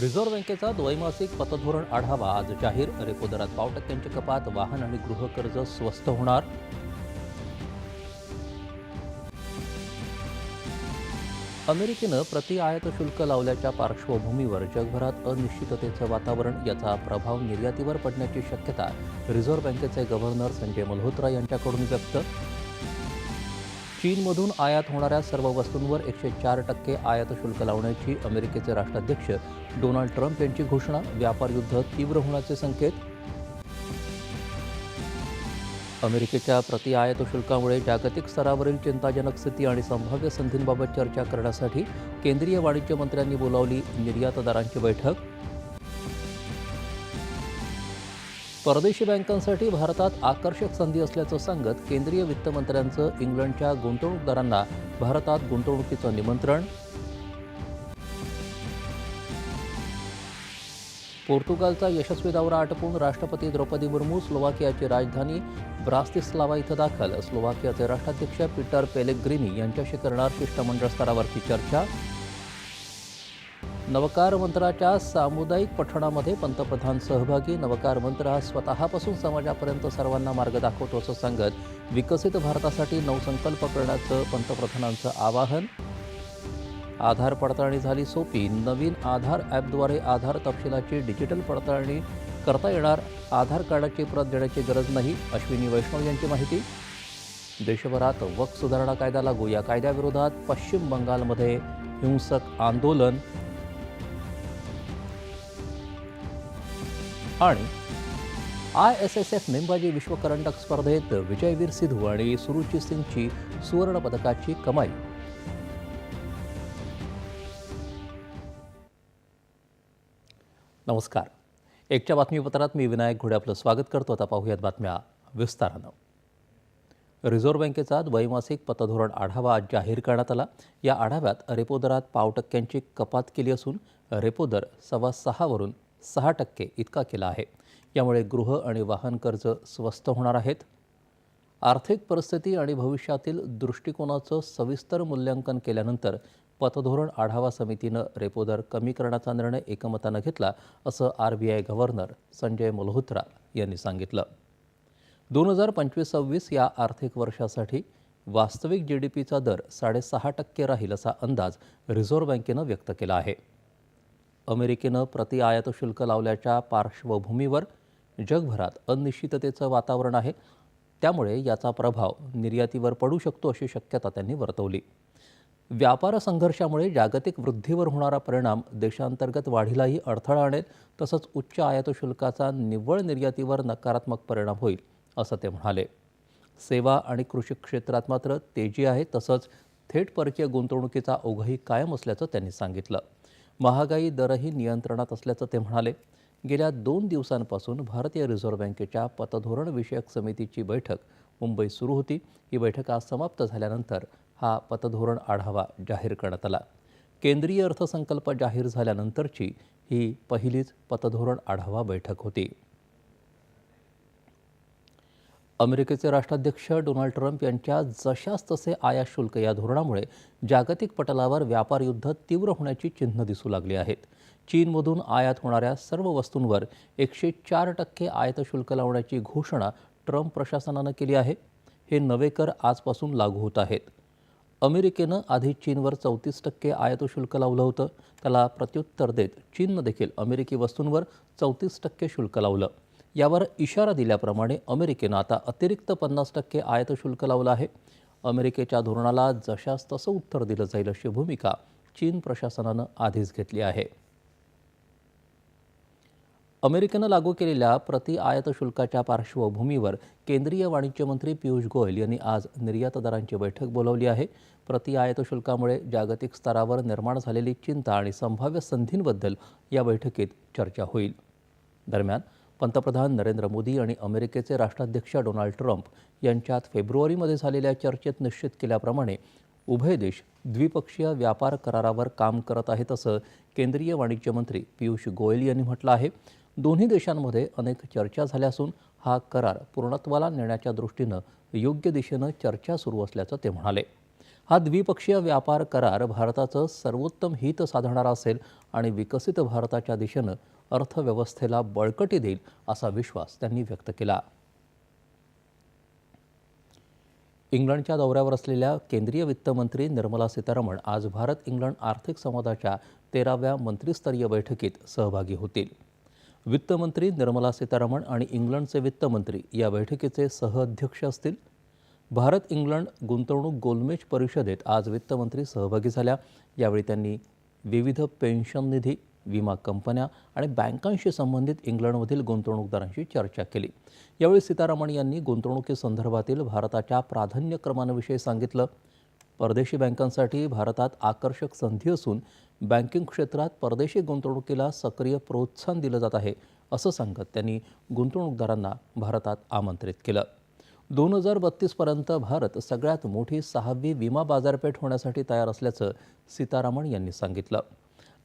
Reserve बँकेचा द्वैमासिक पतधोरण आढावा आज जाहीर. रेपो दरात पाव टक्क्यांची कपात वाहन आणि गृहकर्ज स्वस्त होणार. अमेरिकेनं प्रति आयात शुल्क लावल्याच्या पार्श्वभूमीवर जगभरात अनिश्चिततेचं वातावरण याचा प्रभाव निर्यातीवर पडण्याची शक्यता. रिझर्व्ह बँकेचे गव्हर्नर संजय मल्होत्रा यांच्याकडून व्यक्त चीनमधून आयात होणाऱ्या सर्व वस्तूंवर एकशे चार टक्के आयात शुल्क लावण्याची अमेरिकेचे राष्ट्राध्यक्ष डोनाल्ड ट्रम्प यांची घोषणा व्यापार युद्ध तीव्र होण्याचे संकेत. अमेरिकेच्या प्रति आयात शुल्कामुळे जागतिक स्तरावरील चिंताजनक स्थिती आणि संभाव्य संधींबाबत चर्चा करण्यासाठी केंद्रीय वाणिज्य मंत्र्यांनी बोलावली निर्यातदारांची बैठक. परदेशी बँकांसाठी भारतात आकर्षक संधी असल्याचं सांगत केंद्रीय वित्तमंत्र्यांचं इंग्लंडच्या गुंतवणूकदारांना भारतात गुंतवणुकीचं निमंत्रण. पोर्तुगालचा यशस्वी दौरा आटपून राष्ट्रपती द्रौपदी मुर्मू स्लोवाकियाची राजधानी ब्रास्तिस्लावा इथं दाखल. स्लोवाकियाचे राष्ट्राध्यक्ष पीटर पेलेग्रिनी यांच्याशी करणार शिष्टमंडळ स्तरावरची चर्चा. नवकार मंत्राच्या सामुदायिक पठणामध्ये पंतप्रधान सहभागी नवकार मंत्र हा स्वतःपासून समाजापर्यंत सर्वांना मार्ग दाखवतो असं सांगत विकसित भारतासाठी नवसंकल्प करण्याचं पंतप्रधानांचं आवाहन. आधार पडताळणी झाली सोपी. नवीन आधार ॲपद्वारे आधार तपशिलाची डिजिटल पडताळणी करता येणार. आधार कार्डाची प्रत देण्याची गरज नाही अश्विनी वैष्णव यांची माहिती. देशभरात वक सुधारणा कायदा लागू. या कायद्याविरोधात पश्चिम बंगालमध्ये हिंसक आंदोलन. आणि आय एस एस एफ नेमबाजी विश्वकरंडक स्पर्धेत विजयवीर सिद्धू आणि सुरुची सिंगची सुवर्णपदकाची कमाई. नमस्कार. एकच्या बातमीपत्रात मी विनायक घोडे आपलं स्वागत करतो. आता पाहूयात बातम्या विस्तारानं. रिझर्व्ह बँकेचा द्वैमासिक पतधोरण आढावा आज जाहीर करण्यात आला. या आढाव्यात रेपो दरात पाव टक्क्यांची कपात केली असून रेपो दर सव्वा सहावरून सहा टक्के इतका केला आहे. यामुळे गृह आणि वाहन कर्ज स्वस्त होणार आहेत. आर्थिक परिस्थिती आणि भविष्यातील दृष्टिकोनाचं सविस्तर मूल्यांकन केल्यानंतर पतधोरण आढावा समितीनं रेपो दर कमी करण्याचा निर्णय एकमतानं घेतला असं R B I governor Sanjay Malhotra यांनी सांगितलं. दोन हजार पंचवीस सव्वीस या आर्थिक वर्षासाठी वास्तविक जी डी पीचा दर साडेसहा टक्के राहील असा अंदाज रिझर्व्ह बँकेनं व्यक्त केला आहे. अमेरिकेनं प्रति आयात शुल्क लावल्याच्या पार्श्वभूमीवर जगभरात अनिश्चिततेचं वातावरण आहे. त्यामुळे याचा प्रभाव निर्यातीवर पडू शकतो अशी शक्यता त्यांनी वर्तवली. व्यापार संघर्षामुळे जागतिक वृद्धीवर होणारा परिणाम देशांतर्गत वाढीलाही अडथळा आणेल तसंच उच्च आयात शुल्काचा निव्वळ निर्यातीवर नकारात्मक परिणाम होईल असं ते म्हणाले. सेवा आणि कृषी क्षेत्रात मात्र तेजी आहे तसंच थेट परकीय गुंतवणुकीचा ओघही कायम असल्याचं त्यांनी सांगितलं. महागाई दरही नियंत्रणात असल्याचं ते म्हणाले. गेल्या दोन दिवसांपासून भारतीय रिझर्व्ह बँकेच्या पतधोरण विषयक समितीची बैठक मुंबईत सुरू होती. ही बैठक आज समाप्त झाल्यानंतर हा पतधोरण आढावा जाहीर करण्यात आला. केंद्रीय अर्थसंकल्प जाहीर झाल्यानंतरची ही पहिलीच पतधोरण आढावा बैठक होती. अमेरिकेचे राष्ट्राध्यक्ष डोनाल्ड ट्रम्प यांच्या जशास तसे आयात शुल्क या धोरणामुळे जागतिक पटलावर व्यापार युद्ध तीव्र होण्याची चिन्ह दिसू लागली आहेत. चीनमधून आयात होणाऱ्या सर्व वस्तूंवर एकशे चार टक्के आयात शुल्क लावण्याची घोषणा ट्रम्प प्रशासनानं केली आहे. हे नवे कर आजपासून लागू होत आहेत. अमेरिकेनं आधी चीनवर चौतीस टक्के आयात शुल्क लावलं होतं. त्याला प्रत्युत्तर देत चीननं देखील अमेरिकी वस्तूंवर चौतीस टक्के शुल्क लावलं. यावर इशारा दिल्याप्रमाणे अमेरिकेनं आता अतिरिक्त पन्नास टक्के आयात शुल्क लावलं आहे. अमेरिकेच्या धोरणाला जशास तसं उत्तर दिलं जाईल अशी भूमिका चीन प्रशासनानं आधीच घेतली आहे. अमेरिकेनं लागू केलेल्या प्रति आयात शुल्काच्या पार्श्वभूमीवर केंद्रीय वाणिज्य मंत्री पियुष गोयल यांनी आज निर्यातदारांची बैठक बोलावली आहे. प्रति आयात शुल्कामुळे जागतिक स्तरावर निर्माण झालेली चिंता आणि संभाव्य संधींबद्दल या बैठकीत चर्चा होईल. दरम्यान पंतप्रधान नरेंद्र मोदी आणि अमेरिकेचे राष्ट्राध्यक्ष डोनाल्ड ट्रम्प यांच्यात फेब्रुवारीमध्ये झालेल्या चर्चेत निश्चित केल्याप्रमाणे उभय देश द्विपक्षीय व्यापार करारावर काम करत आहेत असं केंद्रीय वाणिज्य मंत्री पियुष गोयल यांनी म्हटलं आहे. दोन्ही देशांमध्ये अनेक चर्चा झाल्या असून हा करार पूर्णत्वाला नेण्याच्या दृष्टीनं योग्य दिशेनं चर्चा सुरू असल्याचं ते म्हणाले. हा द्विपक्षीय व्यापार करार भारताचं सर्वोत्तम हित साधणारा असेल आणि विकसित भारताच्या दिशेनं अर्थव्यवस्थेला बळकटी देईल असा विश्वास त्यांनी व्यक्त केला. इंग्लंडच्या दौऱ्यावर असलेल्या केंद्रीय वित्तमंत्री निर्मला सीतारामन आज भारत इंग्लंड आर्थिक संवादाच्या तेराव्या मंत्रिस्तरीय बैठकीत सहभागी होतील. वित्तमंत्री निर्मला सीतारामन आणि इंग्लंडचे वित्तमंत्री या बैठकीचे सहअध्यक्ष असतील. भारत इंग्लंड गुंतवणूक गोलमेज परिषदेत आज वित्तमंत्री सहभागी झाल्या. यावेळी त्यांनी विविध पेन्शन निधी विमा कंपन्या आणि बँकांशी संबंधित इंग्लंडमधील गुंतवणूकदारांशी चर्चा केली. यावेळी सीतारामन यांनी गुंतवणुकीसंदर्भातील भारताच्या प्राधान्यक्रमांविषयी सांगितलं. परदेशी बँकांसाठी भारतात आकर्षक संधी असून बँकिंग क्षेत्रात परदेशी गुंतवणुकीला सक्रिय प्रोत्साहन दिलं जात आहे असं सांगत त्यांनी गुंतवणूकदारांना भारतात आमंत्रित केलं. दोन हजार बत्तीसपर्यंत भारत सगळ्यात मोठी सहावी विमा बाजारपेठ होण्यासाठी तयार असल्याचं सीतारामन यांनी सांगितलं.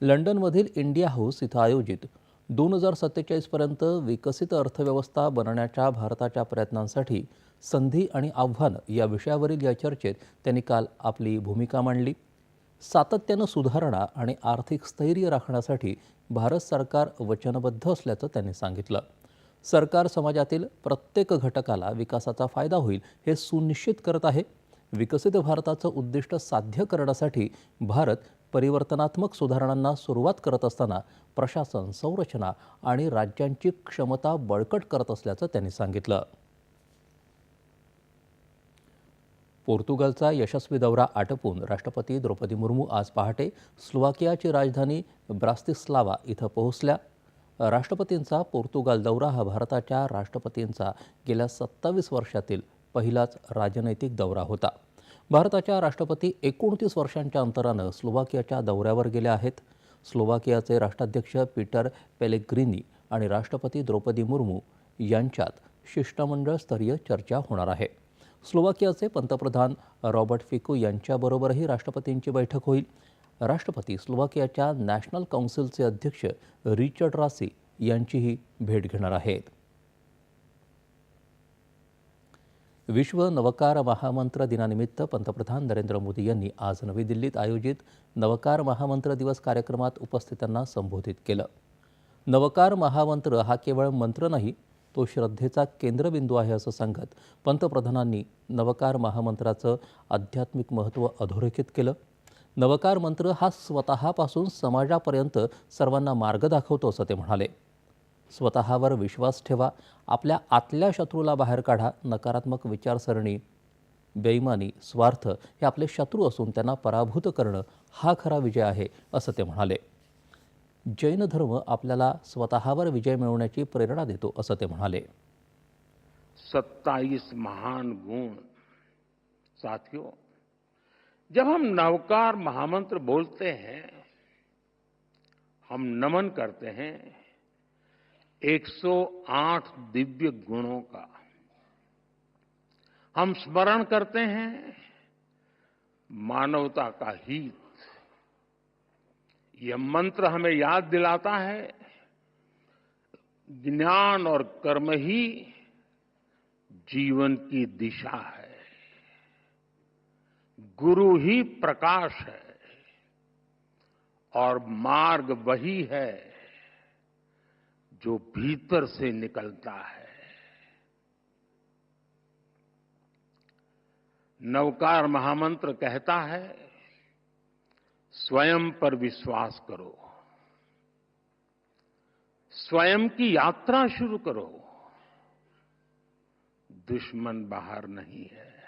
लंडनमधील इंडिया हाऊस इथं आयोजित दोन हजार सत्तेचाळीसपर्यंत विकसित अर्थव्यवस्था बनण्याच्या भारताच्या प्रयत्नांसाठी संधी आणि आव्हान या विषयावरील या चर्चेत त्यांनी काल आपली भूमिका मांडली. सातत्यानं सुधारणा आणि आर्थिक स्थैर्य राखण्यासाठी भारत सरकार वचनबद्ध असल्याचं त्यांनी सांगितलं. सरकार समाजातील प्रत्येक घटकाला विकासाचा फायदा होईल हे सुनिश्चित करत आहे. विकसित भारताचं उद्दिष्ट साध्य करण्यासाठी भारत परिवर्तनात्मक सुधारणांना सुरुवात करत असताना प्रशासन संरचना आणि राज्यांची क्षमता बळकट करत असल्याचं त्यांनी सांगितलं. पोर्तुगालचा यशस्वी दौरा आटपून राष्ट्रपती द्रौपदी मुर्मू आज पहाटे स्लोवाकियाची राजधानी ब्रास्तिस्लावा इथं पोहोचल्या. राष्ट्रपतींचा पोर्तुगाल दौरा हा भारताच्या राष्ट्रपतींचा गेल्या सत्तावीस वर्षातील पहिलाच राजनैतिक दौरा होता. भारताच्या राष्ट्रपती एकोणतीस वर्षांच्या अंतरानं स्लोवाकियाच्या दौऱ्यावर गेल्या आहेत. स्लोवाकियाचे राष्ट्राध्यक्ष पीटर पेलेग्रिनी आणि राष्ट्रपती द्रौपदी मुर्मू यांच्यात शिष्टमंडळ स्तरीय चर्चा होणार आहे. स्लोवाकियाचे पंतप्रधान रॉबर्ट फिको यांच्याबरोबरही राष्ट्रपतींची बैठक होईल. राष्ट्रपती स्लोवाकियाच्या नॅशनल काउन्सिलचे अध्यक्ष रिचर्ड रासी यांचीही भेट घेणार आहेत. विश्व नवकार महामंत्र दिनानिमित्त पंतप्रधान नरेंद्र मोदी यांनी आज नवी दिल्लीत आयोजित नवकार महामंत्र दिवस कार्यक्रमात उपस्थितांना संबोधित केलं. नवकार महामंत्र हा केवळ मंत्र नाही तो श्रद्धेचा केंद्रबिंदू आहे असं सांगत पंतप्रधानांनी नवकार महामंत्राचं आध्यात्मिक महत्त्व अधोरेखित केलं. नवकार मंत्र हा स्वतःपासून समाजापर्यंत सर्वांना मार्ग दाखवतो असं ते म्हणाले. स्वतःवर विश्वास ठेवा आपल्या आतल्या शत्रूला बाहेर काढा नकारात्मक विचारसरणी बेईमानी स्वार्थ हे आपले शत्रू असून त्यांना पराभूत करणं हा खरा विजय आहे असं ते म्हणाले. जैन धर्म आपल्याला स्वतःवर विजय मिळवण्याची प्रेरणा देतो असं ते म्हणाले. सत्ताईस महान गुण. साथियों जब हम नवकार महामंत्र बोलते हैं हम नमन करते हैं 108 दिव्य गुणों का। हम स्मरण करते हैं मानवता का हित। यह मंत्र हमें याद दिलाता है, ज्ञान और कर्म ही जीवन की दिशा है। गुरु ही प्रकाश है और मार्ग वही है। जो भीतर से निकलता है। नवकार महामंत्र कहता है, स्वयं पर विश्वास करो। स्वयं की यात्रा शुरू करो। दुश्मन बाहर नहीं है।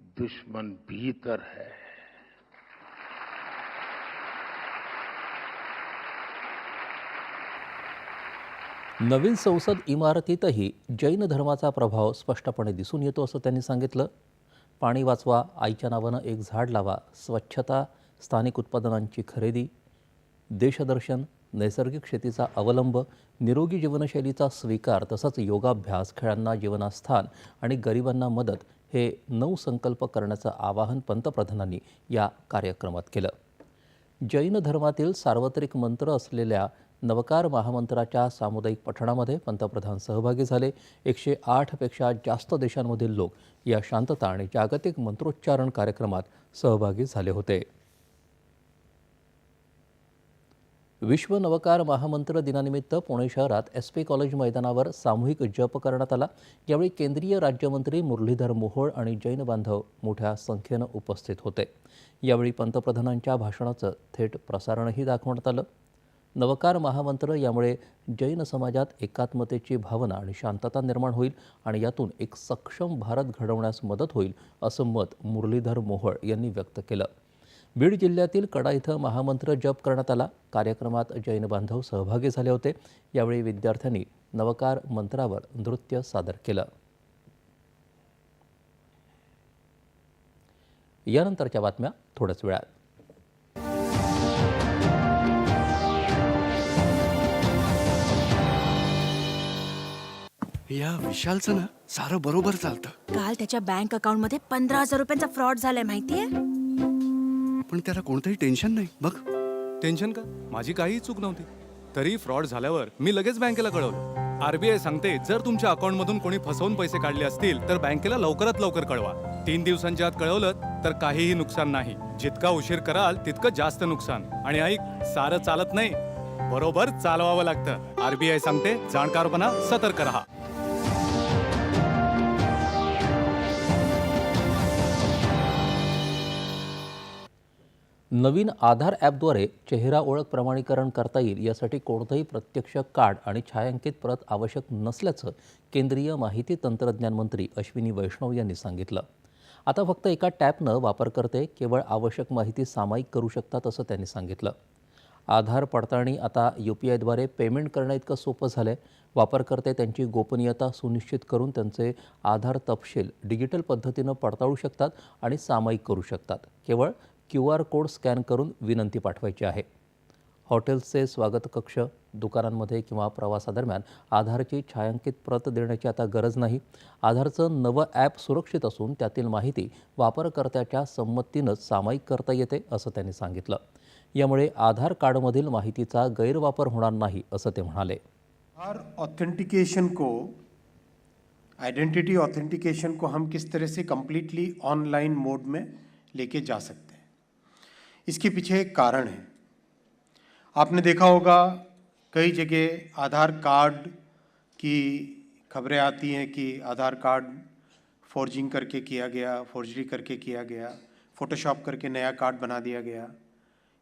दुश्मन भीतर है। नवीन संसद इमारतीतही जैन धर्माचा प्रभाव स्पष्टपणे दिसून येतो असं त्यांनी सांगितलं. पाणी वाचवा आईच्या नावानं एक झाड लावा स्वच्छता स्थानिक उत्पादनांची खरेदी देशदर्शन नैसर्गिक शेतीचा अवलंब निरोगी जीवनशैलीचा स्वीकार तसंच योगाभ्यास खेळांना जीवनास्थान आणि गरिबांना मदत हे नऊ संकल्प करण्याचं आवाहन पंतप्रधानांनी या कार्यक्रमात केलं. जैन धर्मातील सार्वत्रिक मंत्र असलेल्या नवकार महामंत्राच्या सामुदायिक पठणामध्ये पंतप्रधान सहभागी झाले. एकशे आठपेक्षा जास्त देशांमधील लोक या शांतता आणि जागतिक मंत्रोच्चारण कार्यक्रमात सहभागी झाले होते. विश्व नवकार महामंत्र दिनानिमित्त पुणे शहरात एस पी कॉलेज मैदानावर सामूहिक जप करण्यात आला. यावेळी केंद्रीय राज्यमंत्री मुरलीधर मोहोळ आणि जैन बांधव मोठ्या संख्येनं उपस्थित होते. यावेळी पंतप्रधानांच्या भाषणाचं थेट प्रसारणही दाखवण्यात आलं. नवकार महामंत्र यामुळे जैन समाजात एकात्मतेची भावना आणि शांतता निर्माण होईल आणि यातून एक सक्षम भारत घडवण्यास मदत होईल असं मत मुरलीधर मोहोळ यांनी व्यक्त केलं. बीड जिल्ह्यातील कडा इथं महामंत्र जप करण्यात आला. कार्यक्रमात जैन बांधव सहभागी झाले होते. यावेळी विद्यार्थ्यांनी नवकार मंत्रावर नृत्य सादर केलं. यानंतरच्या बातम्या थोड्याच वेळात. या विशालचं ना सारं बरोबर चालतं. काल त्याच्या बँक अकाउंटमध्ये पंधरा हजार रुपयांचा फ्रॉड झालाय माहितीये? पण त्याला कोणतंही टेन्शन नाही. बघ. टेन्शन का? माझी काहीही चूक नव्हती. तरी फ्रॉड झाल्यावर मी लगेच बँकेला कळवलं. आरबीआय सांगते जर तुमच्या अकाउंटमधून कोणी फसवून पैसे काढले असतील तर बँकेला लवकरात लवकर कळवा. तीन दिवसांच्या आत कळवलं तर काहीही नुकसान नाही. जितका उशीर कराल तितकं जास्त नुकसान. आणि ऐक सारं चालत नाही. बरोबर चालवावं लागतं. आरबीआय सांगते जाणकारपणा सतर्क राहा. नवीन आधार ॲपद्वारे चेहरा ओळख प्रमाणीकरण करता येईल यासाठी कोणतंही प्रत्यक्ष कार्ड आणि छायांकित प्रत आवश्यक नसल्याचं केंद्रीय माहिती तंत्रज्ञान मंत्री अश्विनी वैष्णव यांनी सांगितलं. आता फक्त एका टॅपनं वापरकर्ते केवळ आवश्यक माहिती सामायिक करू शकतात असं त्यांनी सांगितलं. आधार पडताळणी आता यू पी आयद्वारे पेमेंट करणं इतकं सोपं झालं आहे वापरकर्ते त्यांची गोपनीयता सुनिश्चित करून त्यांचे आधार तपशील डिजिटल पद्धतीनं पडताळू शकतात आणि सामायिक करू शकतात. केवळ क्यू आर कोड स्कॅन करून विनंती पाठवायची आहे. हॉटेल्सचे स्वागत कक्ष दुकानांमध्ये किंवा प्रवासादरम्यान आधारची छायांकित प्रत देण्याची आता गरज नाही. आधारचं नवं ॲप सुरक्षित असून त्यातील माहिती वापरकर्त्याच्या संमतीनंच सामायिक करता येते असं त्यांनी सांगितलं. यामुळे आधार कार्डमधील माहितीचा गैरवापर होणार नाही असं ते म्हणाले. आधार ऑथेंटिकेशन को आइडेंटिटी ऑथेंटिकेशन को हम किस तरह से कंप्लीटली ऑनलाइन मोड में लेके जा सकते इसके पीछे एक कारण है। आपने देखा होगा, कई जगह आधार कार्ड की खबरें आती हैं कि आधार कार्ड फोर्जिंग करके किया गया फोर्जरी करके किया गया फोटोशॉप करके नया कार्ड बना दिया गया।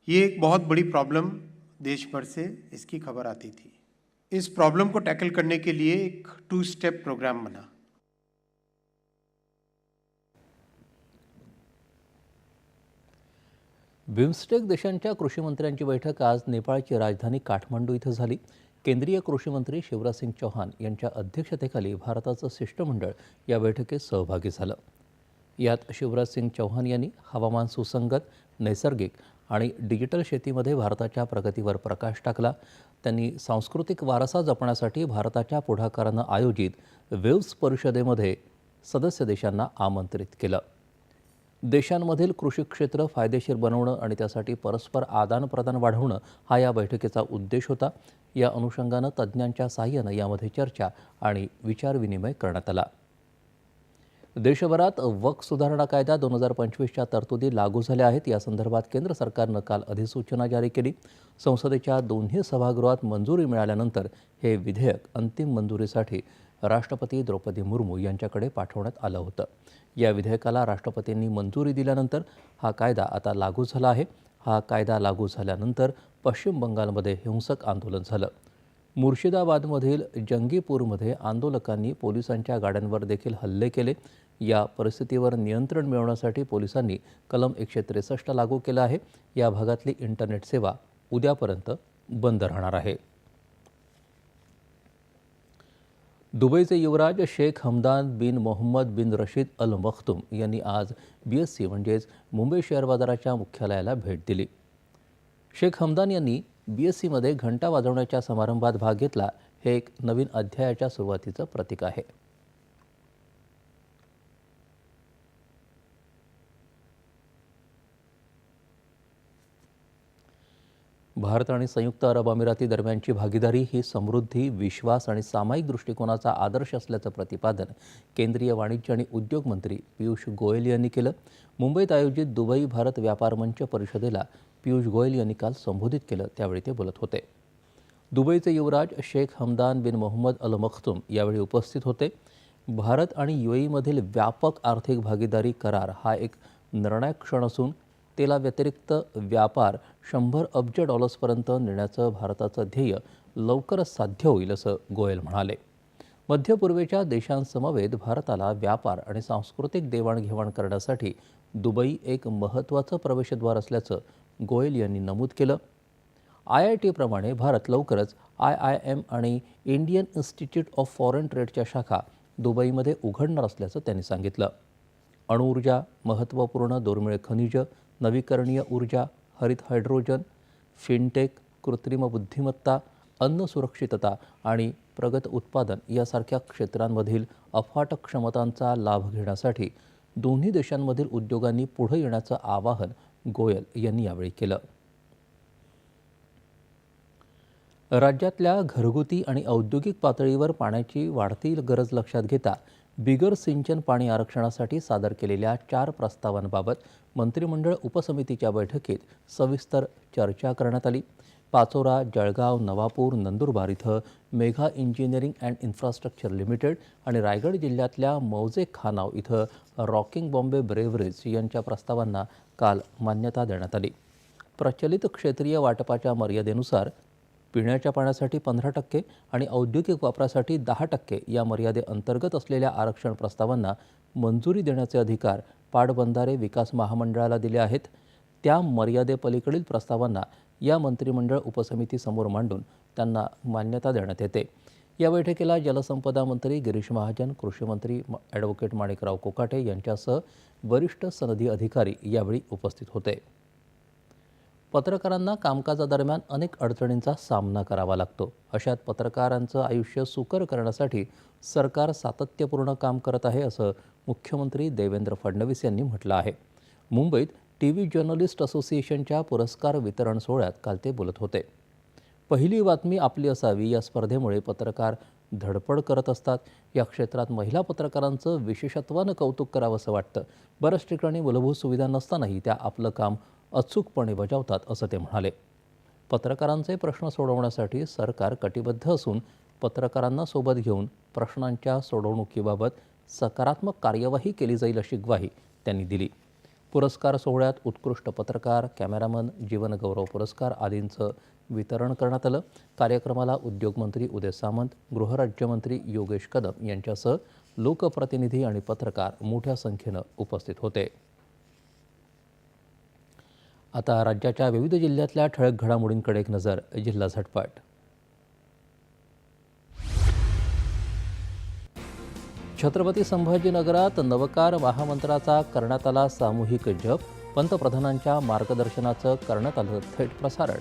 ये एक बहुत बड़ी प्रॉब्लम देश भर से इसकी खबर आती थी। इस प्रॉब्लम को टैकल करने के लिए एक टू स्टेप प्रोग्राम बना। बिमस्टेक देशांच्या कृषीमंत्र्यांची बैठक आज नेपाळची राजधानी काठमांडू इथं झाली. केंद्रीय कृषी मंत्री शिवराजसिंग चौहान यांच्या अध्यक्षतेखाली भारताचं शिष्टमंडळ या बैठकीत सहभागी झालं. यात शिवराजसिंग चौहान यांनी हवामान सुसंगत नैसर्गिक आणि डिजिटल शेतीमध्ये भारताच्या प्रगतीवर प्रकाश टाकला. त्यांनी सांस्कृतिक वारसा जपण्यासाठी भारताच्या पुढाकारानं आयोजित वेव्स परिषदेमध्ये सदस्य देशांना आमंत्रित केलं. देशांमधील कृषी क्षेत्र फायदेशीर बनवणं आणि त्यासाठी परस्पर आदानप्रदान वाढवणं हा या बैठकीचा उद्देश होता. या अनुषंगानं तज्ज्ञांच्या सहाय्यानं यामध्ये चर्चा आणि विचारविनिमय करण्यात आला. देशभरात वक सुधारणा कायदा दोन हजार पंचवीसच्या तरतुदी लागू झाल्या आहेत. या संदर्भात केंद्र सरकारनं काल अधिसूचना जारी केली. संसदेच्या दोन्ही सभागृहात मंजुरी मिळाल्यानंतर हे विधेयक अंतिम मंजुरीसाठी राष्ट्रपती द्रौपदी मुर्मू यांच्याकडे पाठवण्यात आलं होतं. या विधेयकाला राष्ट्रपतींनी मंजुरी दिल्यानंतर हा कायदा आता लागू झाला आहे. हा कायदा लागू झाल्यानंतर पश्चिम बंगालमध्ये हिंसक आंदोलन झालं. मुर्शिदाबादमधील जंगीपूरमध्ये आंदोलकांनी पोलिसांच्या गाड्यांवर देखील हल्ले केले. या परिस्थितीवर नियंत्रण मिळवण्यासाठी पोलिसांनी कलम एकशे त्रेसष्ट लागू केलं आहे. या भागातली इंटरनेट सेवा उद्यापर्यंत बंद राहणार आहे. दुबईचे युवराज शेख हमदान बिन मोहम्मद बिन रशीद अल मखतूम यांनी आज बी एस सी म्हणजेच मुंबई शेअर बाजाराच्या मुख्यालयाला भेट दिली. शेख हमदान यांनी बी एस सीमध्ये घंटा वाजवण्याच्या समारंभात भाग घेतला हे एक नवीन अध्यायाच्या सुरुवातीचं प्रतीक आहे. भारत आणि संयुक्त अरब अमिराती दरम्यानची भागीदारी ही समृद्धी विश्वास आणि सामायिक दृष्टिकोनाचा आदर्श असल्याचं प्रतिपादन केंद्रीय वाणिज्य आणि उद्योग मंत्री पियुष गोयल यांनी केलं. मुंबईत आयोजित दुबई भारत व्यापार मंच परिषदेला पियुष गोयल यांनी काल संबोधित केलं. त्यावेळी ते बोलत होते. दुबईचे युवराज शेख हमदान बिन मोहम्मद अल मखतूम यावेळी उपस्थित होते. भारत आणि युएईमधील व्यापक आर्थिक भागीदारी करार हा एक निर्णायक क्षण असून तेला व्यतिरिक्त व्यापार शंभर अब्ज डॉलर्सपर्यंत नेण्याचं भारताचं ध्येय लवकरच साध्य होईल असं गोयल म्हणाले. मध्य पूर्वेच्या देशांसमवेत भारताला व्यापार आणि सांस्कृतिक देवाणघेवाण करण्यासाठी दुबई एक महत्त्वाचं प्रवेशद्वार असल्याचं गोयल यांनी नमूद केलं. आय आय टीप्रमाणे भारत लवकरच आय आय एम आणि इंडियन इन्स्टिट्यूट ऑफ फॉरेन ट्रेडच्या शाखा दुबईमध्ये उघडणार असल्याचं त्यांनी सांगितलं. अणुऊर्जा महत्त्वपूर्ण दुर्मिळ खनिज नवीकरणीय ऊर्जा हरित हायड्रोजन फिनटेक कृत्रिम बुद्धिमत्ता अन्न सुरक्षितता आणि प्रगत उत्पादन यासारख्या क्षेत्रांमधील अफाट क्षमतांचा लाभ घेण्यासाठी दोन्ही देशांमधील उद्योगांनी पुढे येण्याचं आवाहन गोयल यांनी यावेळी केलं. राज्यातल्या घरगुती आणि औद्योगिक पातळीवर पाण्याची वाढती गरज लक्षात घेता बिगर सिंचन पाणी आरक्षणासाठी सादर केलेल्या चार प्रस्तावांबाबत मंत्रिमंडळ उपसमितीच्या बैठकीत सविस्तर चर्चा करण्यात आली. पाचोरा जळगाव नवापूर नंदुरबार इथं Megha engineering and infrastructure limited आणि रायगड जिल्ह्यातल्या मौजे खानाव इथं रॉकिंग बॉम्बे ब्रेव्हरेज यांच्या प्रस्तावांना काल मान्यता देण्यात आली. प्रचलित क्षेत्रीय वाटपाच्या मर्यादेनुसार पिण्याच्या पाण्यासाठी पंधरा टक्के आणि औद्योगिक वापरासाठी दहा टक्के या मर्यादेअंतर्गत असलेल्या आरक्षण प्रस्तावांना मंजुरी देण्याचे अधिकार पाटबंधारे विकास महामंडळाला दिले आहेत. त्या मर्यादेपलीकडील प्रस्तावांना या मंत्रिमंडळ उपसमितीसमोर मांडून त्यांना मान्यता देण्यात येते. या बैठकीला जलसंपदा मंत्री गिरीश महाजन कृषी मंत्री म- ॲडव्होकेट माणिकराव कोकाटे यांच्यासह वरिष्ठ सनदी अधिकारी यावेळी उपस्थित होते. पत्रकारांना कामकाजादरम्यान अनेक अडचणींचा सामना करावा लागतो. अशात पत्रकारांचं आयुष्य सुकर करण्यासाठी सरकार सातत्यपूर्ण काम करत आहे असं मुख्यमंत्री देवेंद्र फडणवीस यांनी म्हटलं आहे. मुंबईत टी व्ही जर्नलिस्ट असोसिएशनच्या पुरस्कार वितरण सोहळ्यात काल ते बोलत होते. पहिली बातमी आपली असावी या स्पर्धेमुळे पत्रकार धडपड करत असतात. या क्षेत्रात महिला पत्रकारांचं विशेषत्वानं कौतुक करावंसं वाटतं. बऱ्याच ठिकाणी मूलभूत सुविधा नसतानाही त्या आपलं काम अचूकपणे बजावतात असं ते म्हणाले. पत्रकारांचे प्रश्न सोडवण्यासाठी सरकार कटिबद्ध असून पत्रकारांना सोबत घेऊन प्रश्नांच्या सोडवणुकीबाबत सकारात्मक कार्यवाही केली जाईल अशी ग्वाही त्यांनी दिली. पुरस्कार सोहळ्यात उत्कृष्ट पत्रकार कॅमेरामन जीवनगौरव पुरस्कार आदींचं वितरण करण्यात आलं. कार्यक्रमाला उद्योगमंत्री उदय सामंत गृहराज्यमंत्री योगेश कदम यांच्यासह लोकप्रतिनिधी आणि पत्रकार मोठ्या संख्येनं उपस्थित होते. आता राज्याच्या विविध जिल्ह्यातल्या ठळक घडामोडींकडे एक नजर जिल्हा झटपट. छत्रपती संभाजीनगरात नवकार महामंत्राचा करण्यात आला सामूहिक जप पंतप्रधानांच्या मार्गदर्शनाचं करण्यात आलं थेट प्रसारण.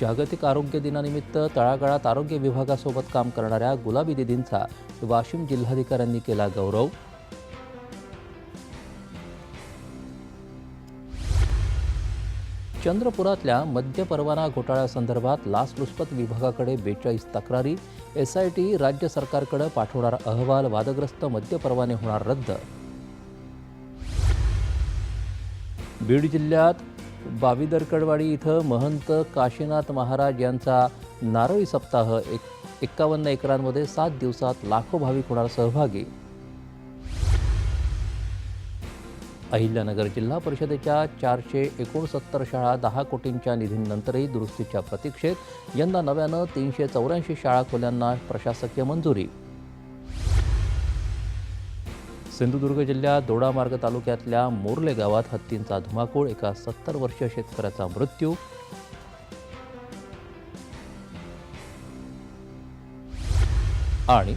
जागतिक आरोग्य दिनानिमित्त तळागाळात आरोग्य विभागासोबत काम करणाऱ्या गुलाबी दिदींचा वाशिम जिल्हाधिकाऱ्यांनी केला गौरव. चंद्रपुरातल्या मद्य परवाना घोटाळ्यासंदर्भात लाचलुचपत विभागाकडे बेचाळीस तक्रारी एस आय टी राज्य सरकारकडे पाठवणार अहवाल वादग्रस्त मद्य परवाने होणार रद्द. बीड जिल्ह्यात बाविदरकडवाडी इथं महंत काशीनाथ महाराज यांचा नारळी सप्ताह एक एक्कावन्न एकरांमध्ये सात दिवसात लाखो भाविक होणार सहभागी. अहिल्यानगर जिल्हा परिषदेच्या चारशे एकोणसत्तर शाळा दहा कोटींच्या निधींनंतरही दुरुस्तीच्या प्रतीक्षेत यंदा नव्यानं तीनशे चौऱ्याऐंशी शाळा खोल्यांना प्रशासकीय मंजुरी. सिंधुदुर्ग जिल्ह्यात दोडामार्ग तालुक्यातल्या मोर्ले गावात हत्तींचा धुमाकूळ एका सत्तर वर्षीय शेतकऱ्याचा मृत्यू. आणि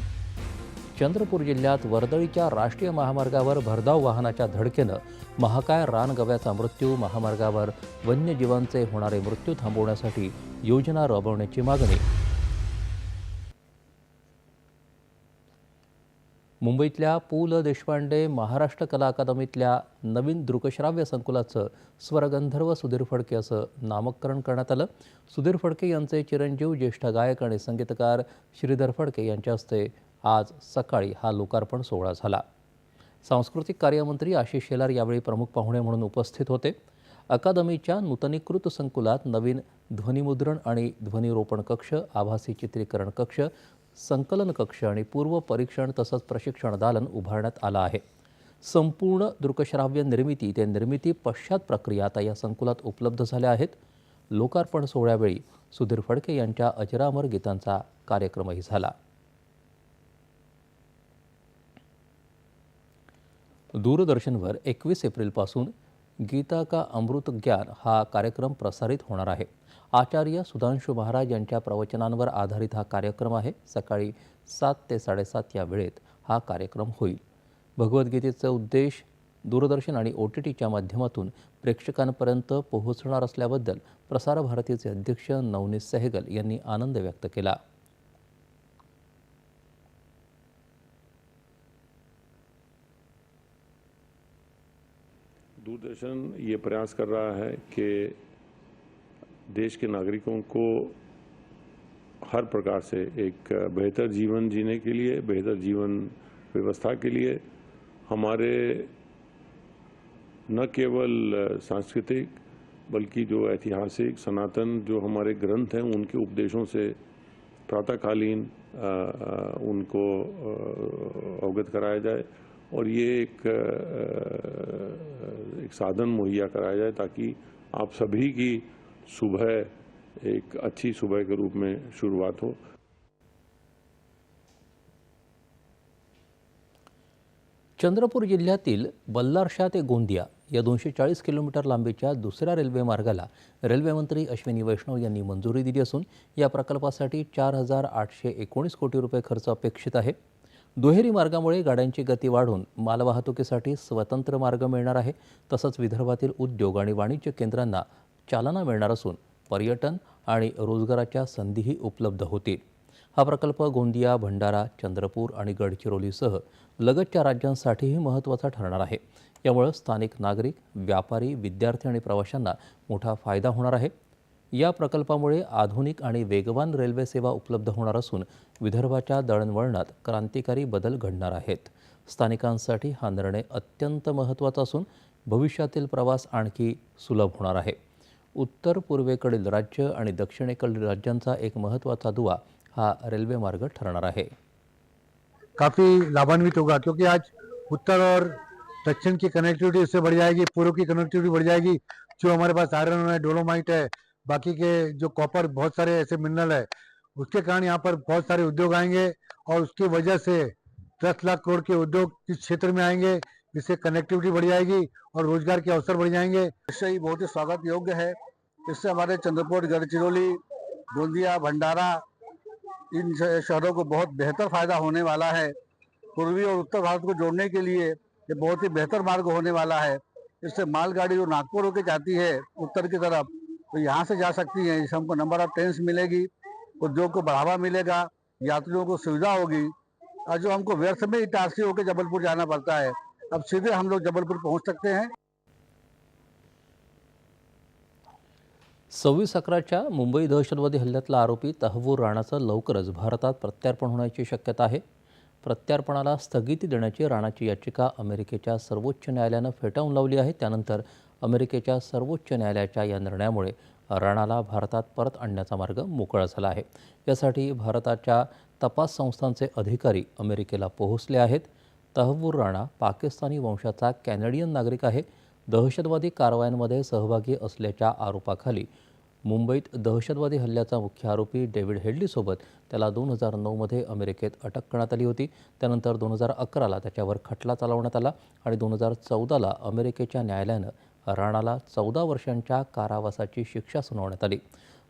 चंद्रपूर जिल्ह्यात वर्दळीच्या राष्ट्रीय महामार्गावर भरधाव वाहनाच्या धडकेनं महाकाय रानगव्याचा मृत्यू महामार्गावर वन्यजीवांचे होणारे मृत्यू थांबवण्यासाठी योजना राबवण्याची मागणी. मुंबईतल्या पु ल देशपांडे महाराष्ट्र कला अकादमीतल्या नवीन दृकश्राव्य संकुलाचं स्वरगंधर्व सुधीर फडके असं नामकरण करण्यात आलं. सुधीर फडके यांचे चिरंजीव ज्येष्ठ गायक आणि संगीतकार श्रीधर फडके यांच्या हस्ते आज सकाळी हा लोकार्पण सोहळा झाला. सांस्कृतिक कार्यमंत्री आशिष शेलार यावेळी प्रमुख पाहुणे म्हणून उपस्थित होते. अकादमीच्या नूतनीकृत संकुलात नवीन ध्वनिमुद्रण आणि ध्वनिरोपण कक्ष आभासी चित्रीकरण कक्ष संकलन कक्ष आणि पूर्व परीक्षण तसंच प्रशिक्षण दालन उभारण्यात आलं आहे. संपूर्ण दृकश्राव्य निर्मिती ते निर्मिती पश्चात प्रक्रिया आता या संकुलात उपलब्ध झाल्या आहेत. लोकार्पण सोहळ्यावेळी सुधीर फडके यांच्या अजरामर गीतांचा कार्यक्रमही झाला. दूरदर्शनवर एकवीस एप्रिलपासून गीता का अमृत ज्ञान हा कार्यक्रम प्रसारित होणार आहे. आचार्य सुधांशु महाराज यांच्या प्रवचनांवर आधारित हा कार्यक्रम आहे. सकाळी सात ते साडेसात या वेळेत हा कार्यक्रम होईल. भगवद्गीतेचा उद्देश दूरदर्शन आणि ओ टी टीच्या माध्यमातून प्रेक्षकांपर्यंत पोहोचणार असल्याबद्दल प्रसार भारतीचे अध्यक्ष नवनीत सहगल यांनी आनंद व्यक्त केला. दूरदर्शन ये प्रयास कर रहा है कि देश के नागरिकों को हर प्रकार से एक बेहतर जीवन जीने के लिए, बेहतर जीवन व्यवस्था के लिए हमारे न केवल सांस्कृतिक बल्कि जो ऐतिहासिक, सनातन जो हमारे ग्रंथ हैं, उनके उपदेशों से प्रातःकालीन उनको अवगत कराया जाए। और ये एक एक साधन मुहैया कराया जाए ताकि आप सभी की सुबह एक अच्छी सुबह के रूप में शुरुआत हो। चंद्रपूर जिल्ह्यातील बल्लारशा ते गोंदिया या दोनशे चाळीस किलोमीटर लांबीच्या दुसऱ्या रेल्वे मार्गाला रेल्वेमंत्री अश्विनी वैष्णव यांनी मंजुरी दिली असून या प्रकल्पासाठी चार हजार आठशे एकोणीस कोटी रुपये खर्च अपेक्षित आहे. दुहेरी मार्गामुळे गाड्यांची गती वाढून मालवाहतुकीसाठी स्वतंत्र मार्ग मिळणार आहे. तसंच विदर्भातील उद्योग आणि वाणिज्य केंद्रांना चालना मिळणार असून पर्यटन आणि रोजगाराच्या संधीही उपलब्ध होतील. हा प्रकल्प गोंदिया भंडारा चंद्रपूर आणि गडचिरोलीसह लगतच्या राज्यांसाठीही महत्त्वाचा ठरणार आहे. यामुळं स्थानिक नागरिक व्यापारी विद्यार्थी आणि प्रवाशांना मोठा फायदा होणार आहे. या प्रकल्पामुळे आधुनिक आणि वेगवान रेल्वे सेवा उपलब्ध होणार असून विदर्भाच्या दळणवळणात क्रांतिकारी बदल घडणार आहेत. स्थानिकांसाठी हा निर्णय अत्यंत महत्त्वाचा असून भविष्यातील प्रवास आणखी सुलभ होणार आहे. उत्तर पूर्वेकडील राज्य आणि दक्षिणेकडील राज्यांचा एक महत्त्वाचा दुवा हा रेल्वे मार्ग ठरणार आहे. काफ़ी लाभान्वित होगा क्योंकि आज उत्तर और दक्षिण की कनेक्टिविटी उससे बढ़ जाएगी पूर्व की कनेक्टिविटी बढ़ जाएगी जो हमारे पास आयरन है डोलोमाइट है बाकी के जो कॉपर बहुत सारे ऐसे मिनरल है, उसके कारण यहाँ पर बहुत सारे उद्योग आएँगे और उसकी वजह से दस लाख करोड़ के उद्योग इस क्षेत्र में आएँगे इससे कनेक्टिविटी बढ़ जाएगी और रोज़गार के अवसर बढ़ जाएँगे। इससे ही बहुत ही स्वागत योग्य है। इससे हमारे चंद्रपुर, गढ़चिरौली, गोंदिया, भंडारा, इन शहरों को बहुत बेहतर फ़ायदा होने वाला है। पूर्वी और उत्तर भारत को जोड़ने के लिए ये बहुत ही बेहतर मार्ग होने वाला है। इससे मालगाड़ी जो नागपुर होकर जाती है उत्तर की तरफ़ तो यहाँ से जा सकती हैं इससे हमको नंबर ऑफ ट्रेन मिलेगी उद्योग को बढ़ावा मिलेगा यात्रियों को सुविधा होगी। और जो हमको व्यर्थ में इटारसी होकर जबलपुर जाना पड़ता है अब सीधे हम लोग जबलपुर पहुंच सकते हैं। सव्वीस अकराच्या मुंबई दहशतवादी हल्ल्यातला आरोपी तहवूर राणाचं लवकरच भारतात प्रत्यार्पण होण्याची शक्यता आहे. प्रत्यार्पणाला स्थगिती देण्याची राणाची याचिका अमेरिकेच्या सर्वोच्च न्यायालयानं फेटाळून लावली आहे. त्यानंतर अमेरिकेच्या सर्वोच्च न्यायालयाच्या या निर्णयामुळे राणाला भारतात परत आणण्याचा मार्ग मोकळा झाला आहे. यासाठी भारताच्या तपास संस्थांचे अधिकारी अमेरिकेला पोहोचले आहेत. तहवूर राणा पाकिस्तानी वंशाचा कॅनेडियन नागरिक आहे. दहशतवादी कारवायांमध्ये सहभागी असल्याच्या आरोपाखाली मुंबईत दहशतवादी हल्ल्याचा मुख्य आरोपी डेव्हिड हेडलीसोबत त्याला दोन हजार नऊमध्ये अमेरिकेत अटक करण्यात आली होती. त्यानंतर दोन हजार अकराला त्याच्यावर खटला चालवण्यात आला आणि दोन हजार चौदाला अमेरिकेच्या न्यायालयानं राणाला चौदा वर्षांच्या कारावासाची शिक्षा सुनावण्यात आली.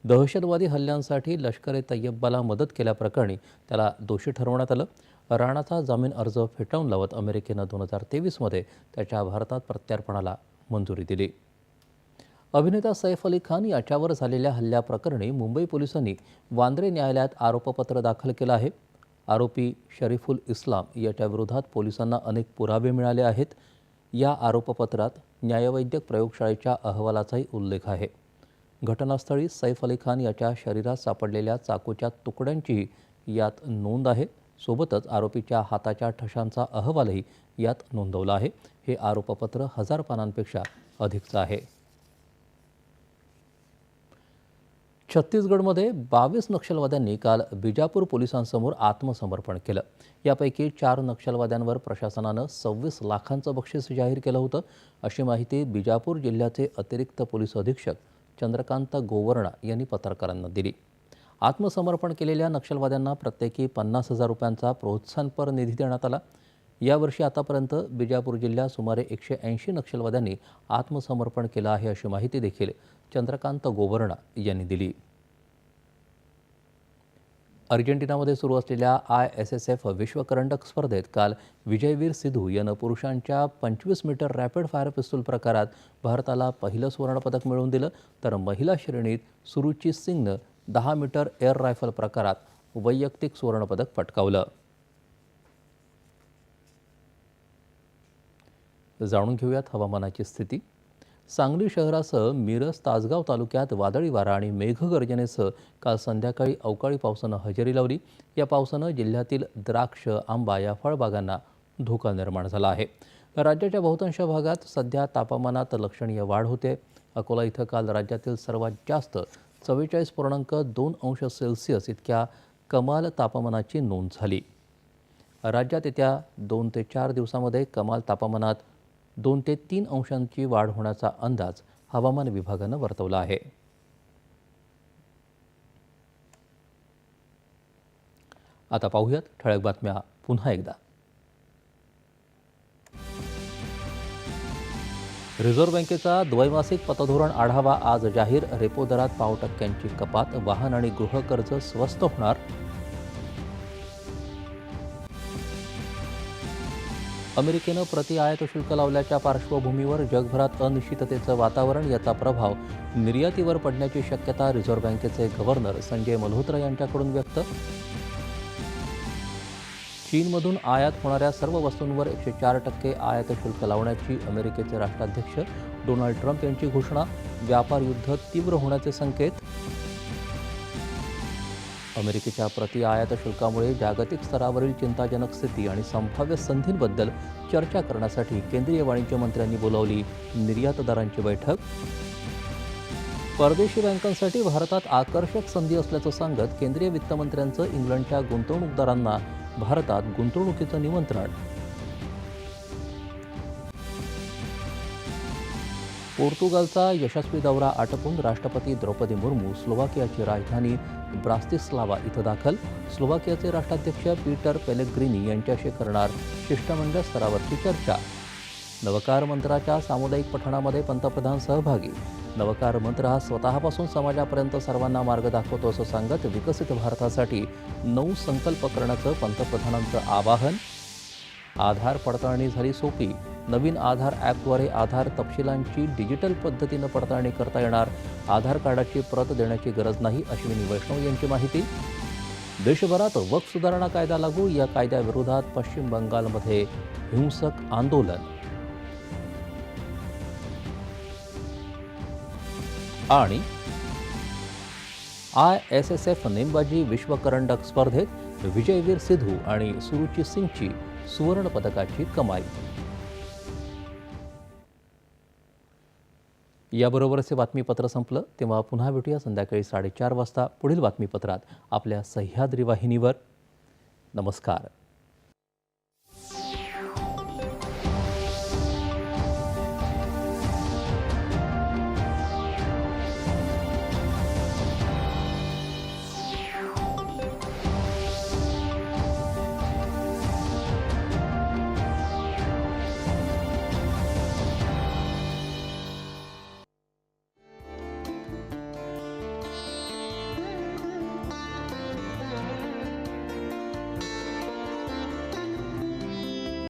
दहशतवादी हल्ल्यांसाठी लष्कर ए तय्यब्बाला मदत केल्याप्रकरणी त्याला दोषी ठरवण्यात आलं. राणाचा जामीन अर्ज फेटाळून लावत अमेरिकेनं दोन हजार तेवीसमध्ये त्याच्या भारतात प्रत्यार्पणाला मंजुरी दिली. अभिनेता सैफ अली खान याच्यावर झालेल्या हल्ल्याप्रकरणी मुंबई पोलिसांनी वांद्रे न्यायालयात आरोपपत्र दाखल केलं आहे. आरोपी शरीफुल इस्लाम याच्या विरोधात पोलिसांना अनेक पुरावे मिळाले आहेत. या आरोपपत्रात न्यायवैद्यक प्रयोगशाळेच्या अहवालाचाही उल्लेख आहे. घटनास्थळी सैफ अली खान याच्या शरीरात सापडलेल्या चाकूच्या तुकड्यांचीही यात नोंद आहे. सोबतच आरोपीच्या हाताच्या ठशांचा अहवालही यात नोंदवला आहे. हे आरोपपत्र हजार पानांपेक्षा अधिकचं आहे. छत्तीसगडमध्ये बावीस नक्षलवाद्यांनी काल बिजापूर पोलिसांसमोर आत्मसमर्पण केलं. यापैकी चार नक्षलवाद्यांवर प्रशासनानं सव्वीस लाखांचं बक्षीस जाहीर केलं होतं. अशी माहिती बिजापूर जिल्ह्याचे अतिरिक्त पोलीस अधीक्षक चंद्रकांत गोवर्णा यांनी पत्रकारांना दिली. आत्मसमर्पण केलेल्या नक्षलवाद्यांना प्रत्येकी पन्नास हजार रुपयांचा प्रोत्साहनपर निधी देण्यात आला. यावर्षी आतापर्यंत बिजापूर जिल्ह्यात सुमारे एकशे ऐंशी नक्षलवाद्यांनी आत्मसमर्पण केलं आहे अशी माहिती देखील चंद्रकांत गोवर्णा यांनी दिली. अर्जेंटिनामध्ये सुरू असलेल्या आय एस एस एफ विश्वकरंडक स्पर्धेत काल विजयवीर सिद्धू यानं पुरुषांच्या पंचवीस मीटर रॅपिड फायर पिस्तूल प्रकारात भारताला पहिलं सुवर्णपदक मिळवून दिलं. तर महिला श्रेणीत सुरुची सिंगनं दहा मीटर एअर रायफल प्रकारात वैयक्तिक सुवर्णपदक पटकावलं. जाणून घेऊयात हवामानाची स्थिती. सांगली शहरासह मिरज तासगाव तालुक्यात वादळी वारा आणि मेघगर्जनेसह काल संध्याकाळी अवकाळी पावसानं हजेरी लावली. या पावसानं जिल्ह्यातील द्राक्ष आंबा या फळबागांना धोका निर्माण झाला आहे. राज्याच्या बहुतांश भागात सध्या तापमानात लक्षणीय वाढ होते. अकोला इथं काल राज्यातील सर्वात जास्त चव्वेचाळीस पूर्णांक दोन अंश सेल्सिअस इतक्या कमाल तापमानाची नोंद झाली. राज्यात येत्या दोन ते चार दिवसामध्ये कमाल तापमानात दोन ते तीन अंशांची वाढ होण्याचा अंदाज हवामान विभागानं वर्तवला आहे. आता पाहूयात ठळक बातम्या पुन्हा एकदा. रिझर्व्ह बँकेचा द्वैमासिक पतधोरण आढावा आज जाहीर रेपो दरात पाव टक्क्यांची कपात वाहन आणि गृहकर्ज स्वस्त होणार अमेरिकेनं प्रति आयात शुल्क लावल्याच्या पार्श्वभूमीवर जगभरात अनिश्चिततेचं वातावरण याचा प्रभाव निर्यातीवर पडण्याची शक्यता रिझर्व्ह बँकेचे गव्हर्नर संजय मल्होत्रा यांच्याकडून व्यक्त. चीनमधून आयात होणाऱ्या सर्व वस्तूंवर एकशे चार टक्के आयात शुल्क लावण्याची अमेरिकेचे राष्ट्राध्यक्ष डोनाल्ड ट्रम्प यांची घोषणा. व्यापार युद्ध तीव्र होण्याचे संकेत. अमेरिकेच्या प्रति आयात शुल्कामुळे जागतिक स्तरावरील चिंताजनक स्थिती आणि संभाव्य संधींबद्दल चर्चा करण्यासाठी केंद्रीय वाणिज्य मंत्र्यांनी बोलावली. निर्यातदारांची बैठक. परदेशी बँकांसाठी भारतात आकर्षक संधी असल्याचं सांगत केंद्रीय वित्तमंत्र्यांचं इंग्लंडच्या गुंतवणूकदारांना भारतात गुंतवणुकीचं निमंत्रण. पोर्तुगालचा यशस्वी दौरा आटपून राष्ट्रपती द्रौपदी मुर्मू स्लोवाकियाची राजधानी ब्रास्तिस्लावा इथं दाखल. स्लोवाकियाचे राष्ट्राध्यक्ष पीटर पेलेग्रिनी यांच्याशी करणार शिष्टमंडळ स्तरावरची चर्चा. नवकार मंत्राच्या सामुदायिक पठणामध्ये पंतप्रधान सहभागी. नवकार मंत्र हा स्वतःपासून समाजापर्यंत सर्वांना मार्ग दाखवतो असं सांगत विकसित भारतासाठी नऊ संकल्प करण्याचं पंतप्रधानांचं आवाहन. आधार पडताळणी झाली सोपी. नवीन आधार ॲपद्वारे आधार तपशिलांची डिजिटल पद्धतीनं पडताळणी करता येणार आधार कार्डाची प्रत देण्याची गरज नाही अश्विनी वैष्णव यांची माहिती. देशभरात वक्फ सुधारणा कायदा लागू या कायद्याविरोधात पश्चिम बंगालमध्ये हिंसक आंदोलन. आणि आय एस एस एफ नेमबाजी विश्वकरंडक स्पर्धेत विजयवीर सिद्धू आणि सुरुची सिंगची सुवर्णपदकाची कमाई. याबरोबरच हे बातमीपत्र संपलं. तेव्हा पुन्हा भेटूया संध्याकाळी साडेचार वाजता पुढील बातमीपत्रात आपल्या सह्याद्री वाहिनीवर. नमस्कार.